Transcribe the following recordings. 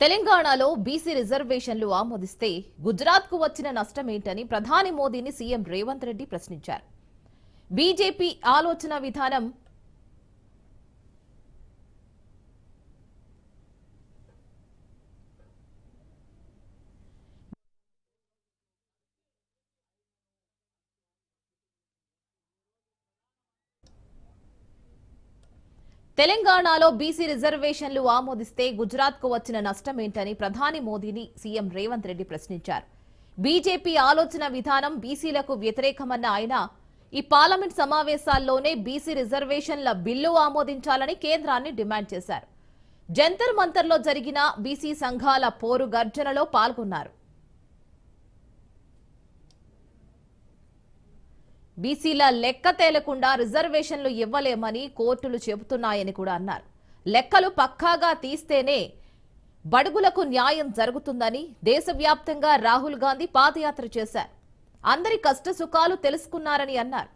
తెలంగాణలో బీసీ రిజర్వేషన్లు ఆమోదిస్తే గుజరాత్కు వచ్చిన నష్టమేంటని ప్రధాని మోదీని సీఎం రేవంత్ రెడ్డి ప్రశ్నించారు. బీజేపీ ఆలోచన విధానం తెలంగాణలో బీసీ రిజర్వేషన్లు ఆమోదిస్తే గుజరాత్కు వచ్చిన నష్టమేంటని ప్రధాని మోదీని సీఎం రేవంత్ రెడ్డి ప్రశ్నించారు. బీజేపీ ఆలోచన విధానం బీసీలకు వ్యతిరేకమన్న ఆయన ఈ పార్లమెంట్ సమావేశాల్లోనే బీసీ రిజర్వేషన్ల బిల్లు ఆమోదించాలని కేంద్రాన్ని డిమాండ్ చేశారు. జంతర్ మంతర్లో జరిగిన బీసీ సంఘాల పోరు గర్జనలో పాల్గొన్నారు. బీసీల లెక్క తేలకుండా రిజర్వేషన్లు ఇవ్వలేమని కోర్టులు చెబుతున్నాయని కూడా అన్నారు. లెక్కలు పక్కాగా తీస్తేనే బడుగులకు న్యాయం జరుగుతుందని దేశవ్యాప్తంగా రాహుల్ గాంధీ పాదయాత్ర చేశారు. అందరి కష్టసుఖాలు తెలుసుకున్నారని అన్నారు.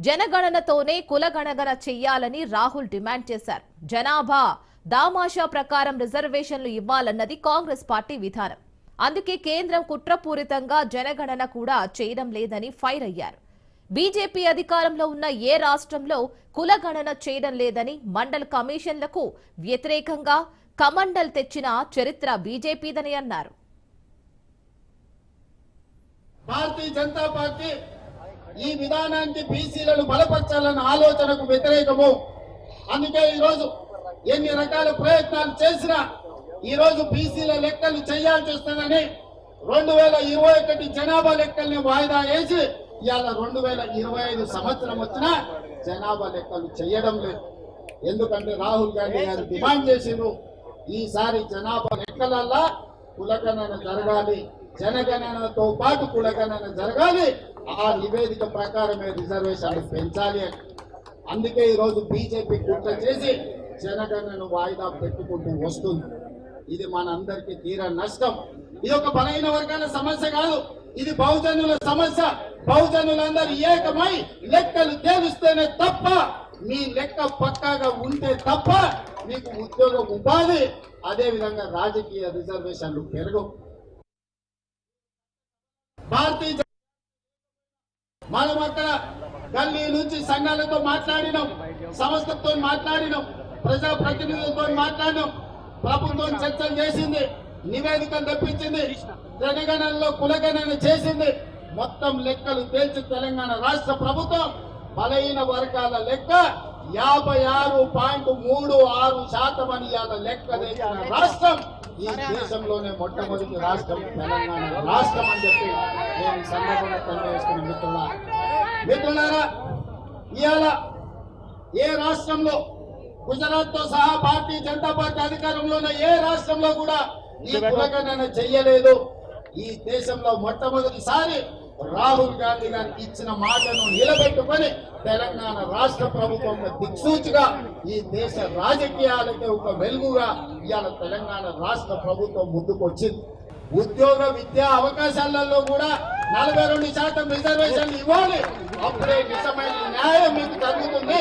జనగణనతోనే కులగణగణ చెయ్యాలని రాహుల్ డిమాండ్ చేశారు. జనాభా దామాషా ప్రకారం రిజర్వేషన్లు ఇవ్వాలన్నది కాంగ్రెస్ పార్టీ విధానం. అందుకే కేంద్రం కుట్రపూరితంగా జనగణన కూడా చేయడం లేదని ఫైర్ అయ్యారు. బీజేపీ అధికారంలో ఉన్న ఏ రాష్ట్రంలో కులగణన చేయడం లేదని మండల్ కమిషన్లకు వ్యతిరేకంగా కమండల్ తెచ్చిన చరిత్ర బీజేపీదని అన్నారు. భారతీయ జనతా పార్టీ ఈ విధానానికి బీసీలను బలపరచాలన్న ఆలోచనకు వ్యతిరేకము. అందుకే ఈరోజు ఎన్ని రకాల ప్రయత్నాలు చేసినా ఈరోజు బీసీల లెక్కలు చేయాల్సి వస్తుందని రెండు వేల ఇరవై ఒకటి జనాభా లెక్కల్ని వాయిదా వేసి ఇవాళ రెండు వేల ఇరవై ఐదు సంవత్సరం వచ్చినా జనాభా లెక్కలు చేయడం లేదు. ఎందుకంటే రాహుల్ గాంధీ గారు డిమాండ్ చేసిండ్రు ఈసారి జనాభా లెక్కలల్లా కులగణన జరగాలి జనగణనతో పాటు కులగణన జరగాలి ఆ నివేదిక ప్రకారమే రిజర్వేషన్లు పెంచాలి అని. అందుకే ఈరోజు బీజేపీ కుట్ర చేసి జనగణను వాయిదా పెట్టుకుంటూ వస్తుంది. ఇది మనందరికీ తీర నష్టం. ఇది ఒక బలహీన వర్గాల సమస్య కాదు ఇది బహుజనుల సమస్య. బహుజనులందరూ ఏకమై లెక్కలు తేలుస్తేనే తప్ప మీ లెక్క పక్కాగా ఉంటే తప్ప మీకు ఉద్యోగ ఉపాధి అదే విధంగా రాజకీయ రిజర్వేషన్లు పెరగవు భారతీయ మనం అక్కడ గల్లీ నుంచి సంఘాలతో మాట్లాడినాం సంస్థతో మాట్లాడినాం ప్రజా ప్రతినిధులతో మాట్లాడినాం ప్రభుత్వం చర్చలు చేసింది నివేదికలు తెప్పించింది జనగణనలో కులగణన చేసింది. మొత్తం లెక్కలు తేల్చి తెలంగాణ రాష్ట్ర ప్రభుత్వం బలహీన వర్గాల లెక్క యాభై ఆరు పాయింట్ మూడు ఆరు శాతం అని లెక్క రాష్ట్రం ఈ దేశంలోనే మొట్టమొదటి రాష్ట్రం తెలంగాణ రాష్ట్రం అని చెప్పి నేను సందర్భంగా తెలియజేస్తున్న మిత్రులారా మిత్రులారా ఇవాళ ఏ రాష్ట్రంలో గుజరాత్తో సహా భారతీయ జనతా పార్టీ అధికారంలో ఉన్న ఏ రాష్ట్రంలో కూడా ఈ కులగణన చెయ్యలేదు ఈ దేశంలో మొట్టమొదటిసారి రాహుల్ గాంధీ గారికి ఇచ్చిన మాటను నిలబెట్టుకొని తెలంగాణ రాష్ట్ర ప్రభుత్వం దిక్సూచిగా ఈ దేశ రాజకీయాలకి ఒక వెలుగుగా ఇవాళ తెలంగాణ రాష్ట్ర ప్రభుత్వం ముందుకొచ్చింది. ఉద్యోగ విద్యా అవకాశాలలో కూడా నలభై రెండు శాతం రిజర్వేషన్లు ఇవ్వాలి. అప్పుడే నిజమైన న్యాయం మీకు జరుగుతుంది